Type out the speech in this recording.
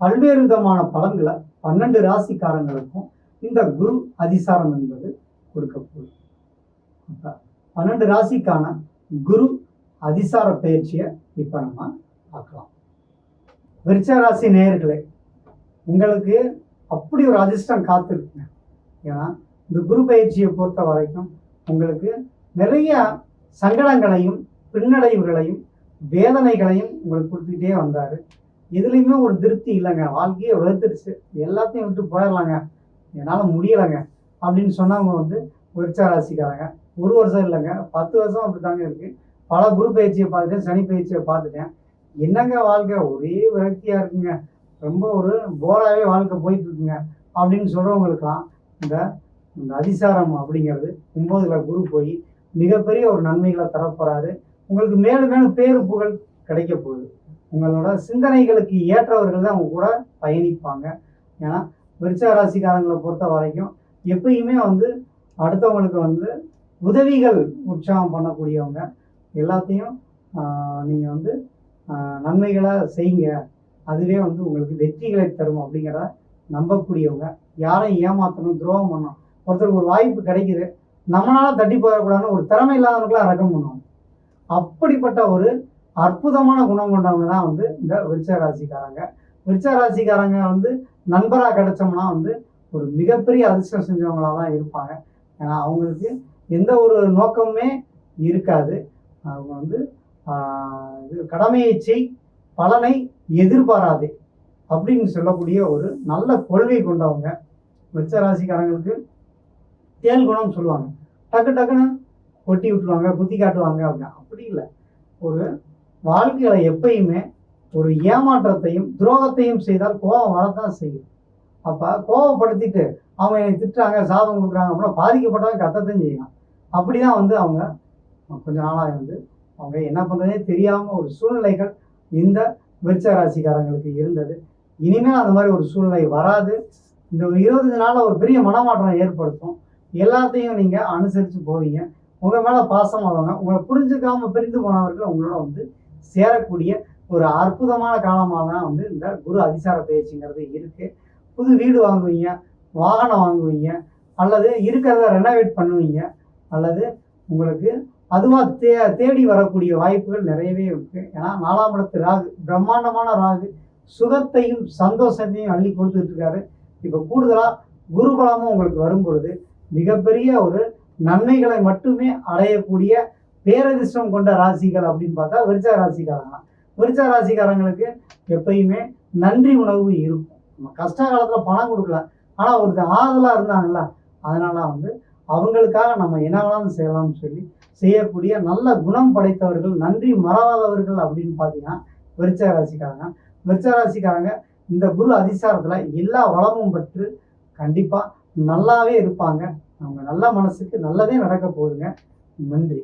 பல்வேறு விதமான பலன்களை பன்னெண்டு ராசிக்காரங்களுக்கும் இந்த குரு அதிசாரம் என்பது கொடுக்கக்கூடும். பன்னெண்டு ராசிக்கான குரு அதிசார பயிற்சியை இப்போ நம்ம பார்க்கலாம். விருச்ச ராசி நேயர்களே உங்களுக்கு அப்படி ஒரு அதிர்ஷ்டம் காத்திருக்குங்க. ஏன்னா இந்த குரு பயிற்சியை பொறுத்த வரைக்கும் உங்களுக்கு நிறைய சங்கடங்களையும் பின்னடைவுகளையும் வேதனைகளையும் உங்களுக்கு கொடுத்துக்கிட்டே வந்தார். எதுலேயுமே ஒரு திருப்தி இல்லைங்க. வாழ்க்கையே வெறுத்துருச்சு எல்லாத்தையும் விட்டு போயிடலாங்க. என்னால் முடியலைங்க. அப்படின்னு சொன்னவங்க வந்து விருச்ச ராசிக்காரங்க. ஒரு வருஷம் இல்லைங்க. பத்து வருஷம் அப்படி தாங்க இருக்குது பல குரு பயிற்சியை பார்த்துட்டேன் சனி பயிற்சியை பார்த்துட்டேன். என்னங்க வாழ்க்கை? ஒரே விரக்தியாக இருக்குங்க. ரொம்ப ஒரு போராகவே வாழ்க்கை போயிட்டு இருக்குங்க அப்படின்னு சொல்கிறவங்களுக்கெல்லாம் இந்த இந்த அதிசாரம் அப்படிங்கிறது ஒம்போதில் குரு போய் மிகப்பெரிய ஒரு நன்மைகளை தரப்போகிறாரு உங்களுக்கு மேலும் மேலும் பேரு புகழ் கிடைக்க போகுது. உங்களோட சிந்தனைகளுக்கு ஏற்றவர்கள் தான் அவங்க கூட பயணிப்பாங்க. ஏன்னா விருச்ச ராசிக்காரங்களை பொறுத்த வரைக்கும் எப்பயுமே வந்து அடுத்தவங்களுக்கு வந்து உதவிகள் உற்சாகம் பண்ணக்கூடியவங்க. எல்லாத்தையும் நீங்கள் வந்து நன்மைகளாக செய்யுங்க. அதுவே வந்து உங்களுக்கு வெற்றிகளை தரும் அப்படிங்கிறத நம்பக்கூடியவங்க. யாரையும் ஏமாத்தணும் துரோகம் பண்ணணும். ஒருத்தருக்கு ஒரு வாய்ப்பு கிடைக்குது. நம்மளால தட்டி போயிடக்கூடாதுன்னு ஒரு திறமை இல்லாதவர்களாக ரகம் பண்ணுவாங்க. அப்படிப்பட்ட ஒரு அற்புதமான குணம் கொண்டவங்க தான் வந்து இந்த விருச்ச ராசிக்காரங்க. விருச்ச ராசிக்காரங்க வந்து நண்பராக கிடைச்சோம்னா வந்து ஒரு மிகப்பெரிய அதிர்ஷ்டம் செஞ்சவங்களாக தான் இருப்பாங்க. ஏன்னா அவங்களுக்கு எந்த ஒரு நோக்கமுமே இருக்காது. அவங்க வந்து இது கடமையை செய் பலனை எதிர்பாராதே அப்படின்னு சொல்லக்கூடிய ஒரு நல்ல கொள்கை கொண்டவங்க விருச்ச ராசிக்காரங்களுக்கு தேல் குணம் சொல்லுவாங்க. டக்கு டக்குன்னு கொட்டி விட்டுருவாங்க குத்தி காட்டுவாங்க அப்படின்னா அப்படி இல்லை. ஒரு வாழ்க்கையில் எப்பயுமே ஒரு ஏமாற்றத்தையும் துரோகத்தையும் செய்தால் கோபம் வரத்தான் செய்யும். அப்போ கோபப்படுத்திட்டு அவங்க என்னை திட்டுறாங்க சாபம் கொடுக்குறாங்க அப்படின்னா பாதிக்கப்பட்டவங்க கத்தத்தையும் செய்யலாம் அப்படி தான் வந்து அவங்க கொஞ்ச நாளாக வந்து அவங்க என்ன பண்ணுறதே தெரியாமல் ஒரு சூழ்நிலைகள் இந்த விருச்ச ராசிக்காரங்களுக்கு இருந்தது. இனிமேல் அந்த மாதிரி ஒரு சூழ்நிலை வராது. இந்த ஒரு இருபத்தஞ்சு நாளில் ஒரு பெரிய மனமாற்றம் ஏற்படுத்தும். எல்லாத்தையும் நீங்கள் அனுசரித்து போவீங்க. உங்கள் மேலே பாசம் ஆவாங்க உங்களை புரிஞ்சுக்காம பிரிந்து போனவர்கள் உங்களோட வந்து சேரக்கூடிய ஒரு அற்புதமான காலமாக தான் வந்து இந்த குரு அதிசார பயிற்சிங்கிறது இருக்கு. புது வீடு வாங்குவீங்க வாகனம் வாங்குவீங்க அல்லது இருக்கிறத ரெனோவேட் பண்ணுவீங்க அல்லது உங்களுக்கு அதுவாக தே தேடி வரக்கூடிய வாய்ப்புகள் நிறையவே இருக்குது ஏன்னா நாலாம் இடத்து ராகு பிரம்மாண்டமான ராகு சுகத்தையும் சந்தோஷத்தையும் அள்ளி கொடுத்துட்டு இருக்காரு இப்போ கூடுதலாக குருபலமும் உங்களுக்கு வரும் பொழுது மிகப்பெரிய ஒரு நன்மைகளை மட்டுமே அடையக்கூடிய பேரதிர்ஷ்டம் கொண்ட ராசிகள் அப்படின்னு பார்த்தா விருச்ச ராசிக்காரங்க. விருச்ச ராசிக்காரங்களுக்கு எப்பயுமே நன்றி உணர்வு இருக்கும். நம்ம கஷ்ட காலத்தில் பணம் கொடுக்கல. ஆனால் ஒருத்தர் ஆறுதலாக இருந்தாங்கல்ல அதனால வந்து அவங்களுக்காக நம்ம என்ன வேணாலும் செய்யலாம்னு சொல்லி செய்யக்கூடிய நல்ல குணம் படைத்தவர்கள் நன்றி மறவாதவர்கள் அப்படின்னு பார்த்தீங்கன்னா விருச்ச ராசிக்காரங்க. விருச்ச ராசிக்காரங்க இந்த குரு அதிசாரத்தில் எல்லா வளமும் பெற்று கண்டிப்பாக நல்லாவே இருப்பாங்க. அவங்க நல்ல மனசுக்கு நல்லதே நடக்க போகுதுங்க. நன்றி.